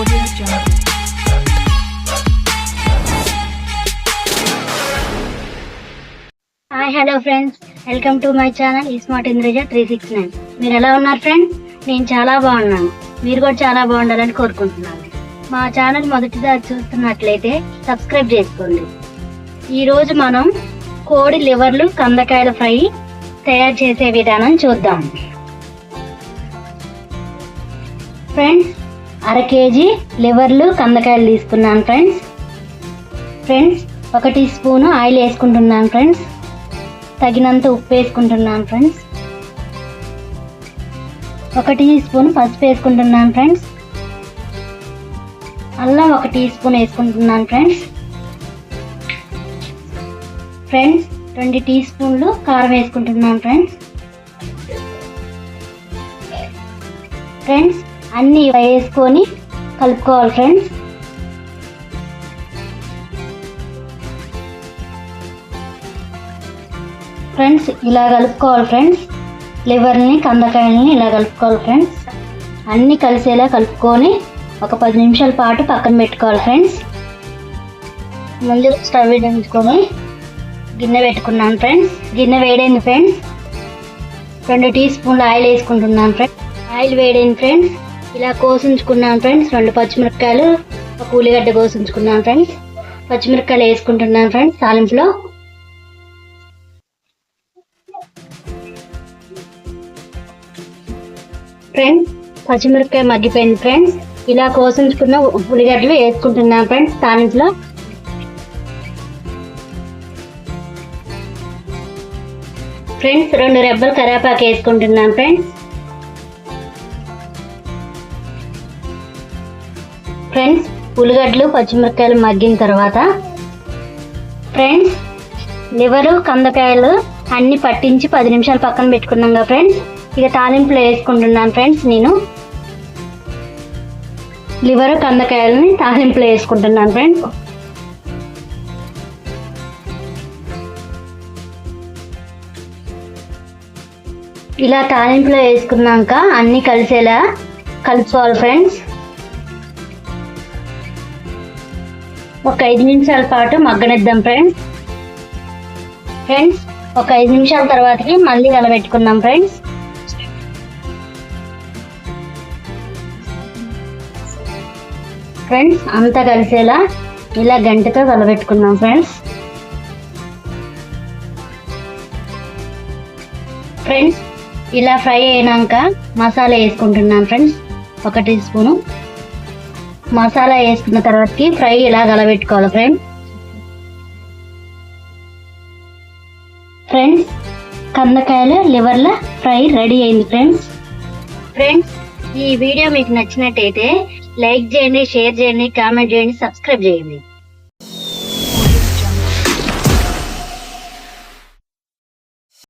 Hi hello friends welcome to my channel ఈ smart Indraja three six nine మీరు ఎలా ఉన్నారు ఫ్రెండ్స్ నేను చాలా బాగున్నాను. మీరు కూడా చాలా బాగుండాలని కోరుకుంటున్నాను. మా ఛానల్ మొదటిదారి చూస్తున్నట్లయితే సబ్స్క్రైబ్ చేసుకోండి. ఈరోజు మనం కోడి లివర్లు కందకాయల ఫ్రై తయారు చేసే విధానం చూద్దాం. ఫ్రెండ్స్ అర కేజీ లివర్లు కందకాయలు తీసుకున్నాను ఫ్రెండ్స్. ఫ్రెండ్స్ ఒక టీ స్పూన్ ఆయిల్ వేసుకుంటున్నాను ఫ్రెండ్స్. తగినంత ఉప్పు వేసుకుంటున్నాను ఫ్రెండ్స్. ఒక టీ స్పూన్ పసుపు వేసుకుంటున్నాను ఫ్రెండ్స్. అల్లం ఒక టీ స్పూన్ వేసుకుంటున్నాను ఫ్రెండ్స్. ఫ్రెండ్స్ రెండు టీ స్పూన్లు కారం వేసుకుంటున్నాను ఫ్రెండ్స్. ఫ్రెండ్స్ అన్నీ వేసుకొని కలుపుకోవాలి ఫ్రెండ్స్. ఫ్రెండ్స్ ఇలా కలుపుకోవాలి ఫ్రెండ్స్. లివర్ని కందకాయలని ఇలా కలుపుకోవాలి ఫ్రెండ్స్. అన్నీ కలిసేలా కలుపుకొని ఒక పది నిమిషాల పాటు పక్కన పెట్టుకోవాలి ఫ్రెండ్స్. ముందు స్టవ్ వేయించుకొని గిన్నె పెట్టుకున్నాను ఫ్రెండ్స్. గిన్నె వేడైంది ఫ్రెండ్స్. రెండు టీ స్పూన్లు ఆయిల్ వేసుకుంటున్నాను ఫ్రెండ్స్. ఆయిల్ వేడైంది ఫ్రెండ్స్. ఇలా కోసించుకున్నాను ఫ్రెండ్స్. రెండు పచ్చిమిరపకాయలు ఒక ఉల్లిగడ్డ కోసించుకున్నాను ఫ్రెండ్స్. పచ్చిమిరపకాయలు వేసుకుంటున్నాను ఫ్రెండ్స్ తాలింపులో. ఫ్రెండ్స్ పచ్చిమిరపకాయ మగ్గిపోయింది ఫ్రెండ్స్. ఇలా కోసించుకున్న ఉల్లిగడ్డలు వేసుకుంటున్నాను ఫ్రెండ్స్ తాలింపులో. ఫ్రెండ్స్ రెండు రెబ్బలు కరేపాకు వేసుకుంటున్నాను ఫ్రెండ్స్. ఫ్రెండ్స్ ఉల్లిగడ్డలు పచ్చిమిరపకాయలు మగ్గిన తర్వాత ఫ్రెండ్స్ లివరు కందకాయలు అన్ని పట్టించి పది నిమిషాలు పక్కన పెట్టుకున్నాం కదా ఫ్రెండ్స్ ఇక తాలింపులో వేసుకుంటున్నాను ఫ్రెండ్స్ నేను. లివరు కందకాయలని తాలింపులో వేసుకుంటున్నాను ఫ్రెండ్స్ ఇలా తాలింపులో వేసుకున్నాక అన్నీ కలిసేలా కలుపుకోవాలి ఫ్రెండ్స్ ఒక ఐదు నిమిషాల పాటు మగ్గనిద్దాం ఫ్రెండ్స్ ఫ్రెండ్స్ ఒక ఐదు నిమిషాల తర్వాతకి మళ్ళీ కలబెట్టుకుందాం ఫ్రెండ్స్ ఫ్రెండ్స్ అంతా కలిసేలా ఇలా గంటతో కలబెట్టుకుందాం ఫ్రెండ్స్ ఫ్రెండ్స్ ఇలా ఫ్రై అయినాక మసాలా వేసుకుంటున్నాను ఫ్రెండ్స్ ఒక టీ స్పూను. మసాలా వేసుకున్న తర్వాతకి ఫ్రై ఇలా గలబెట్టుకోవాలి ఫ్రెండ్స్ ఫ్రెండ్స్ కందకాయలు లివర్ల ఫ్రై రెడీ అయింది ఫ్రెండ్స్ ఫ్రెండ్స్ ఈ వీడియో మీకు నచ్చినట్టయితే లైక్ చేయండి షేర్ చేయండి కామెంట్ చేయండి సబ్స్క్రైబ్ చేయండి.